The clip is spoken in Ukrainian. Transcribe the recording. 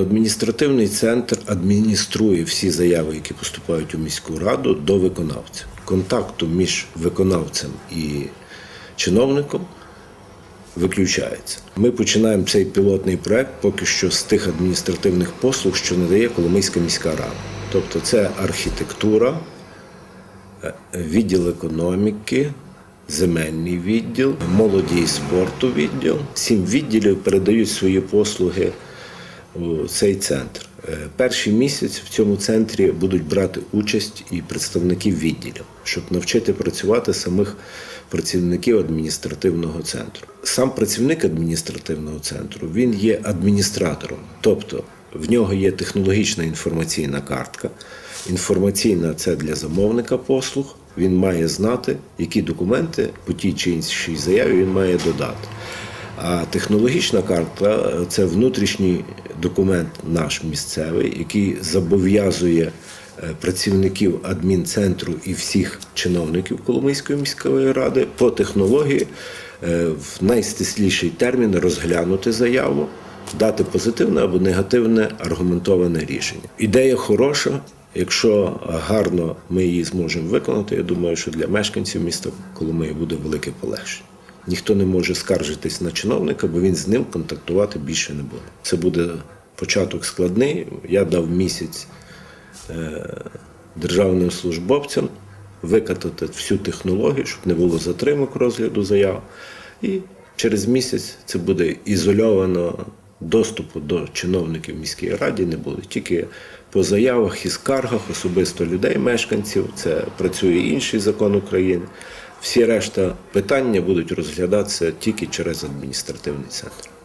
Адміністративний центр адмініструє всі заяви, які поступають у міську раду, до виконавця. Контакту між виконавцем і чиновником виключається. Ми починаємо цей пілотний проект поки що з тих адміністративних послуг, що надає Коломийська міська рада. Тобто це архітектура, е, відділ економіки, земельний відділ, молоді і спорту відділ. Сім відділів передають свої послуги цей центр. Е, Перший місяць в цьому центрі будуть брати участь і представники відділів, щоб навчити працювати самих працівників адміністративного центру. Сам працівник адміністративного центру він є адміністратором, тобто в нього є технологічна інформаційна картка. Інформаційна це для замовника послуг. Він має знати, які документи по тій чи іншій заяві він має додати. А технологічна карта це внутрішній документ наш місцевий, який зобов'язує е, працівників адмінцентру і всіх чиновників Коломийської міської ради по технології е, в найстисліший термін розглянути заяву, дати позитивне або негативне аргументоване рішення. Ідея хороша. Якщо гарно ми її зможемо виконати, я думаю, що для мешканців міста Коломиї буде велике полегшення. Ніхто не може скаржитись на чиновника, бо він з ним контактувати більше не буде. Це буде початок складний. Я дав місяць е, державним службовцям викатати всю технологію, щоб не було затримок розгляду заяв. І через місяць це буде ізольовано. Доступу до чиновників міської раді не буде. Тільки по заявах і скаргах особисто людей, мешканців. Це працює інший закон України. Всі решта питання будуть розглядатися тільки через адміністративний центр.